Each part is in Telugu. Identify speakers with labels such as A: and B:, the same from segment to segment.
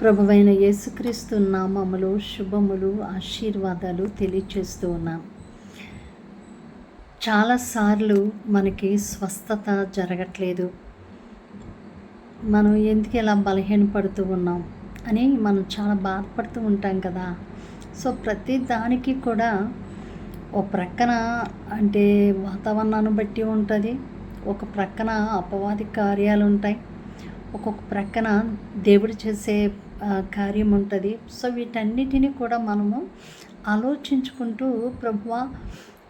A: ప్రభువైన యేసుక్రీస్తు నామములు శుభములు ఆశీర్వాదాలు తెలియచేస్తూ ఉన్నాం. చాలాసార్లు మనకి స్వస్థత జరగట్లేదు. మనం ఎందుకు ఇలా బలహీనపడుతూ ఉన్నాం అని మనం చాలా బాధపడుతూ ఉంటాం కదా. సో ప్రతి దానికి కూడా ఒక ప్రక్కన అంటే వాతావరణాన్ని బట్టి ఉంటుంది. ఒక ప్రక్కన అపవాది కార్యాలు ఉంటాయి. ఒక్కొక్క ప్రక్కన దేవుడు చేసే కార్యం ఉంటుంది. సో వీటన్నిటిని కూడా మనము ఆలోచించుకుంటూ ప్రభువా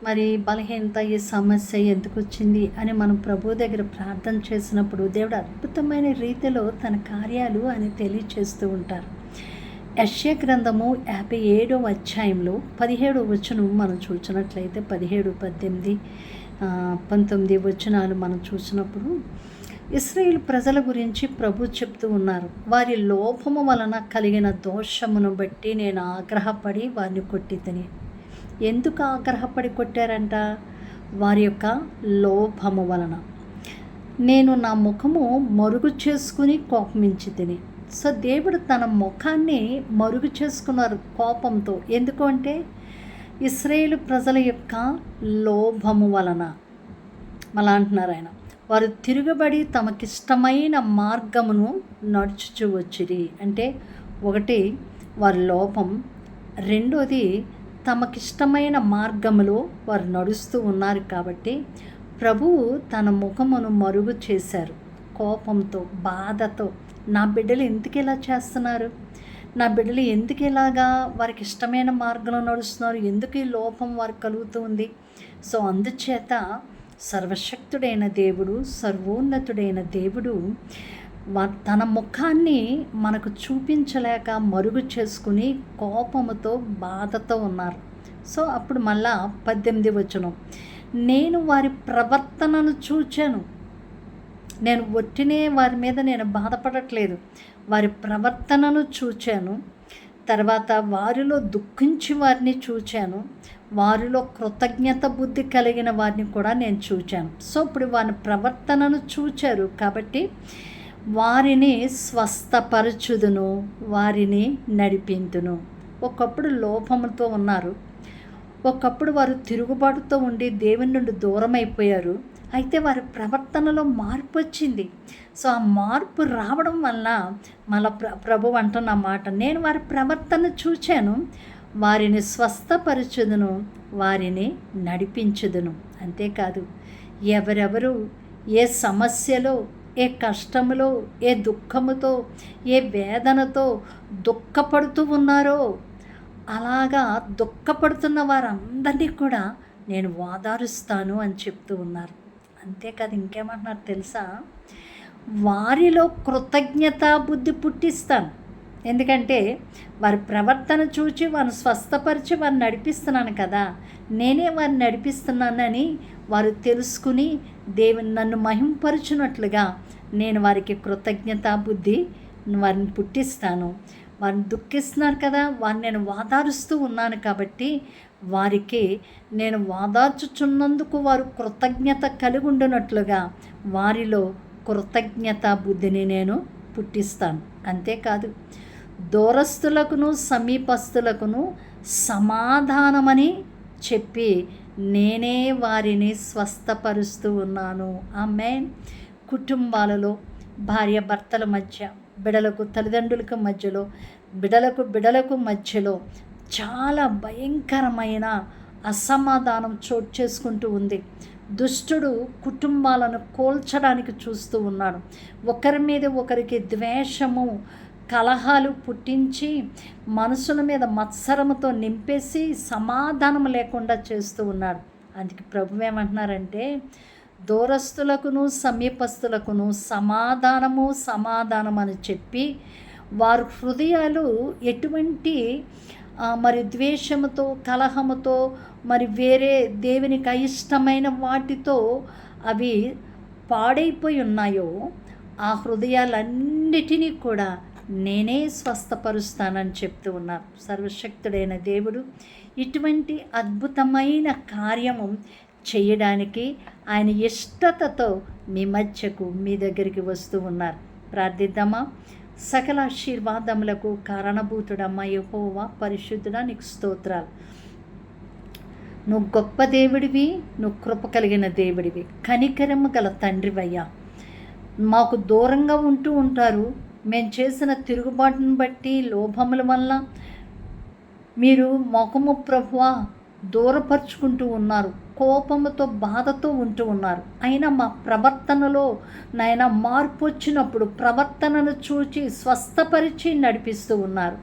A: మరి బలహీనత ఈ సమస్య ఎందుకు వచ్చింది? అని మనం ప్రభు దగ్గర ప్రార్థన చేసినప్పుడు దేవుడు అద్భుతమైన రీతిలో తన కార్యాలు అని తెలియచేస్తూ ఉంటారు. యశ్య గ్రంథము యాభై ఏడవ అధ్యాయంలో పదిహేడు వచనం మనం చూసినట్లయితే పదిహేడు పద్దెనిమిది పంతొమ్మిది వచనాలు మనం చూసినప్పుడు ఇస్రాయేల్ ప్రజల గురించి ప్రభు చెప్తూ ఉన్నారు. వారి లోపము వలన కలిగిన దోషమును బట్టి నేను ఆగ్రహపడి వారిని కొట్టితని ఎందుకు ఆగ్రహపడి కొట్టారంట? వారి యొక్క లోపము వలన. నేను నా ముఖము మరుగు చేసుకుని కోపమించి తిని. సో దేవుడు తన ముఖాన్ని మరుగు చేసుకున్నారు కోపంతో. ఎందుకంటే ఇస్రాయేల్ ప్రజల యొక్క లోభము వలన. మళ్ళా అంటున్నారు ఆయన. వారు తిరుగుబడి తమకిష్టమైన మార్గమును నడుచుచు వచ్చిరి. అంటే ఒకటి వారి లోపం. రెండోది తమకిష్టమైన మార్గములో వారు నడుస్తూ ఉన్నారు కాబట్టి ప్రభువు తన ముఖమును మరుగు చేశారు. కోపంతో బాధతో నా బిడ్డలు ఎందుకు ఇలా చేస్తున్నారు? నా బిడ్డలు ఎందుకు ఇలాగా వారికి ఇష్టమైన మార్గంలో నడుస్తున్నారు? ఎందుకు ఈ లోపం వారికి కలుగుతుంది సో అందుచేత సర్వశక్తుడైన దేవుడు సర్వోన్నతుడైన దేవుడు తన ముఖాన్ని మనకు చూపించలేక మరుగు చేసుకుని కోపముతో బాధతో ఉన్నారు. సో అప్పుడు మళ్ళా పద్దెనిమిది వచనం. నేను వారి ప్రవర్తనను చూచాను. నేను ఒట్టినే వారి మీద నేను బాధపడట్లేదు. వారి ప్రవర్తనను చూచాను. తర్వాత వారిలో దుఃఖించి వారిని చూచాను. వారిలో కృతజ్ఞత బుద్ధి కలిగిన వారిని కూడా నేను చూచాను. సో ఇప్పుడు వారి ప్రవర్తనను చూచారు కాబట్టి వారిని స్వస్థపరచుదును వారిని నడిపింతును ఒకప్పుడు లోపముతో ఉన్నారు. ఒకప్పుడు వారు తిరుగుబాటుతో ఉండి దేవుని నుండి దూరం అయిపోయారు అయితే వారి ప్రవర్తనలో మార్పు వచ్చింది. సో ఆ మార్పు రావడం వల్ల మన ప్ర ప్రభు అంటున్న మాట నేను వారి ప్రవర్తన చూచాను. వారిని స్వస్థపరచుదును వారిని నడిపించుదును. అంతేకాదు ఎవరెవరు ఏ సమస్యలో ఏ కష్టములో ఏ దుఃఖముతో ఏ వేదనతో దుఃఖపడుతూ ఉన్నారో అలాగా దుఃఖపడుతున్న వారందరినీ కూడా నేను వాదారుస్తాను అని చెప్తూ ఉన్నారు. అంతేకాదు ఇంకేమంటున్నారు తెలుసా? వారిలో కృతజ్ఞతా బుద్ధి పుట్టిస్తాను. ఎందుకంటే వారి ప్రవర్తన చూచి వారిని స్వస్థపరిచి వారిని నడిపిస్తున్నాను కదా. నేనే వారిని నడిపిస్తున్నానని వారు తెలుసుకుని దేవుని నన్ను మహింపరుచున్నట్లుగా నేను వారికి కృతజ్ఞత బుద్ధి వారిని పుట్టిస్తాను. వారిని దుఃఖిస్తున్నారు కదా. వారిని నేను వాదారుస్తూ ఉన్నాను కాబట్టి వారికి నేను వాదార్చుచున్నందుకు వారు కృతజ్ఞత కలిగి ఉండునట్లుగా వారిలో కృతజ్ఞత బుద్ధిని నేను పుట్టిస్తాను. అంతేకాదు దూరస్తులకును సమీపస్తులకును సమాధానమని చెప్పి నేనే వారిని స్వస్థపరుస్తూ ఉన్నాను. ఆమె కుటుంబాలలో భార్య భర్తల మధ్య బిడలకు తల్లిదండ్రులకు మధ్యలో బిడలకు బిడలకు మధ్యలో చాలా భయంకరమైన అసమాధానం చోటు చేసుకుంటూ ఉంది. దుష్టుడు కుటుంబాలను కోల్చడానికి చూస్తూ ఉన్నాడు. ఒకరి మీద ఒకరికి ద్వేషము కలహాలు పుట్టించి మనసుల మీద మత్సరముతో నింపేసి సమాధానం లేకుండా చేస్తూ ఉన్నాడు. అందుకే ప్రభు ఏమంటున్నారంటే దూరస్తులకును సమీపస్తులకును సమాధానము సమాధానం అని చెప్పి వారు హృదయాలు ఎటువంటి మరి ద్వేషముతో కలహముతో మరి వేరే దేవునికి అయిష్టమైన వాటితో అవి పాడైపోయి ఉన్నాయో ఆ హృదయాలన్నిటినీ కూడా నేనే స్వస్థపరుస్తానని చెప్తూ ఉన్నారు. సర్వశక్తుడైన దేవుడు ఇటువంటి అద్భుతమైన కార్యము చేయడానికి ఆయన ఇష్టతతో మీ మధ్యకు మీ దగ్గరికి వస్తూ ఉన్నారు. ప్రార్థిద్దామా? సకల ఆశీర్వాదములకు కారణభూతుడమ్మ యహోవా పరిశుద్ధుడా నీకు స్తోత్రాలు. నువ్వు గొప్ప దేవుడివి నువ్వు కృప కలిగిన దేవుడివి. కనికరము గల తండ్రివయ్యా. మాకు దూరంగా ఉంటూ ఉంటారు మేము చేసిన తిరుగుబాటును బట్టి లోభముల వల్ల మీరు మొఖము ప్రభువ దూరపరుచుకుంటూ ఉన్నారు కోపముతో బాధతో ఉంటూ ఉన్నారు. అయినా మా ప్రవర్తనలో నాయన మార్పు వచ్చినప్పుడు ప్రవర్తనను చూచి స్వస్థపరిచి నడిపిస్తూ ఉన్నారు.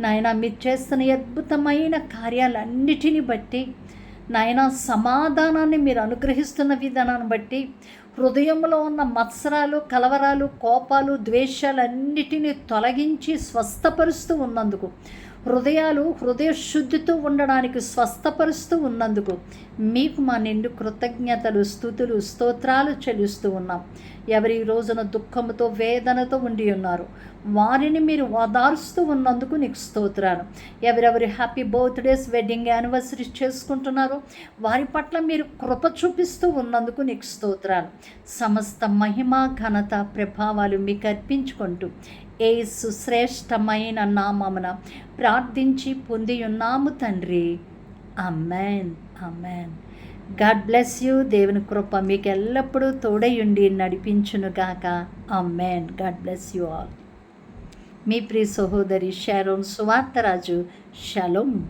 A: నాయన మీరు చేస్తున్న అద్భుతమైన కార్యాలన్నిటిని బట్టి నాయన సమాధానాన్ని మీరు అనుగ్రహిస్తున్న విధానాన్ని బట్టి హృదయంలో ఉన్న మత్సరాలు కలవరాలు కోపాలు ద్వేషాలన్నిటినీ తొలగించి స్వస్థపరుస్తూ ఉన్నందుకు హృదయాలు హృదయ శుద్ధితో ఉండడానికి స్వస్థపరుస్తూ ఉన్నందుకు మీకు మా నిండు కృతజ్ఞతలు స్థుతులు స్తోత్రాలు చెల్లిస్తూ ఉన్నాం. ఎవరి రోజున దుఃఖంతో వేదనతో ఉండి ఉన్నారు? వారిని మీరు ఓదారుస్తూ ఉన్నందుకు నీకు స్తోత్రాలు. ఎవరెవరి హ్యాపీ బర్త్డేస్ వెడ్డింగ్ యానివర్సరీ చేసుకుంటున్నారో వారి పట్ల మీరు కృప చూపిస్తూ ఉన్నందుకు నీకు స్తోత్రాలు. సమస్త మహిమ ఘనత ప్రభావాలు మీకు అర్పించుకుంటూ ఏ సుశ్రేష్టమైన నామమున ప్రార్థించి పొంది ఉన్నాము తండ్రి. Amen amen God bless you. దేవుని కృప మీకు ఎల్లప్పుడూ తోడయుండి నడిపించునుగాక amen God bless you all. మీ ప్రియ సహోదరి షారోన్ సువార్తరాజు. షలోమ్